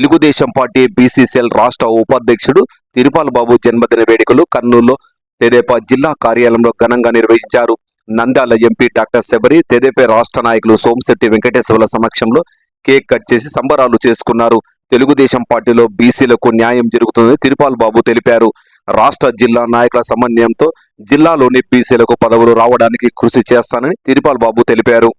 Telugu Desam party BCCL రాష్ట్ర ఉపాధ్యక్షుడు తిరుపాల బాబు జన్మదిన వేడుకలు కర్నూలులో తెదేపా జిల్లా కార్యాలయంలో ఘనంగా నిర్వహించారు. నంద్యాల ఎంపీ డాక్టర్ శబరి తెదేపే రాష్ట్ర నాయకులు సోమశెట్టి వెంకటేశ్వర్ల సమక్షంలో కేక్ కట్ చేసి సంబరాలు చేసుకున్నారు. తెలుగుదేశం పార్టీలో బీసీలకు న్యాయం జరుగుతుందని తిరుపాల్ బాబు తెలిపారు. రాష్ట్ర జిల్లా నాయకుల సమన్వయంతో జిల్లాలోని బీసీలకు పదవులు రావడానికి కృషి చేస్తానని తిరుపాల్ బాబు తెలిపారు.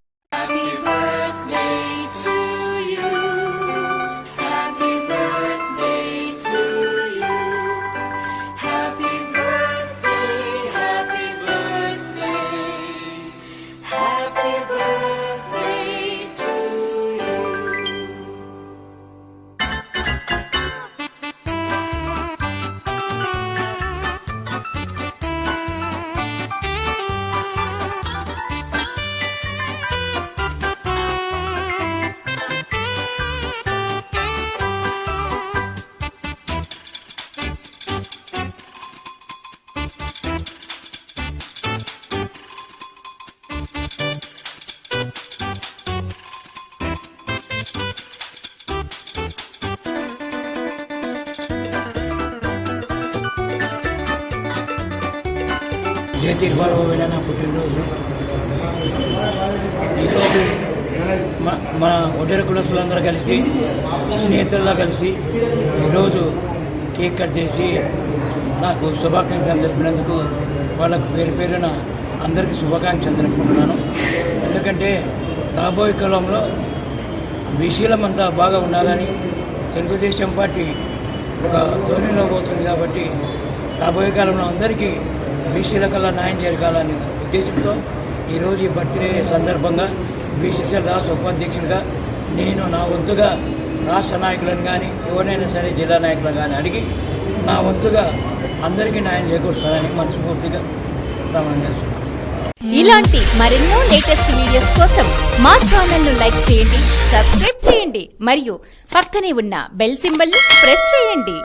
జయతి బాబు నా పుట్టినరోజు. ఈరోజు మన మన కులస్తులందరూ కలిసి స్నేహితుల్లో కలిసి ఈరోజు కేక్ కట్ చేసి నాకు శుభాకాంక్షలు తెలిపినందుకు వాళ్ళకు పేరు పేరున అందరికీ శుభాకాంక్షలు తెలుపుకుంటున్నాను ఎందుకంటే రాబోయే కాలంలో బీసీలమంతా బాగా ఉండాలని తెలుగుదేశం పార్టీ ఒక ధోరణిలో పోతుంది కాబట్టి రాబోయే కాలంలో అందరికీ బీసీలకల్లా న్యాయం జరగాలని ఉద్దేశంతో ఈరోజు ఈ బర్త్డే సందర్భంగా బీసీసీఎల్ రాష్ట్ర ఉపాధ్యక్షుడిగా నేను నా వంతుగా రాష్ట్ర నాయకులను కానీ ఎవరైనా సరే జిల్లా నాయకులను కానీ అడిగి నా వంతుగా అందరికీ న్యాయం చేకూరుస్తానని మనస్ఫూర్తిగా ప్రమాణం చేస్తున్నాను. ఇలాంటి మరెన్నో లేటెస్ట్ వీడియోస్ కోసం మా ఛానల్ను లైక్ చేయండి సబ్స్క్రైబ్ చేయండి మరియు పక్కనే ఉన్న బెల్ సింబల్ ప్రెస్ చేయండి.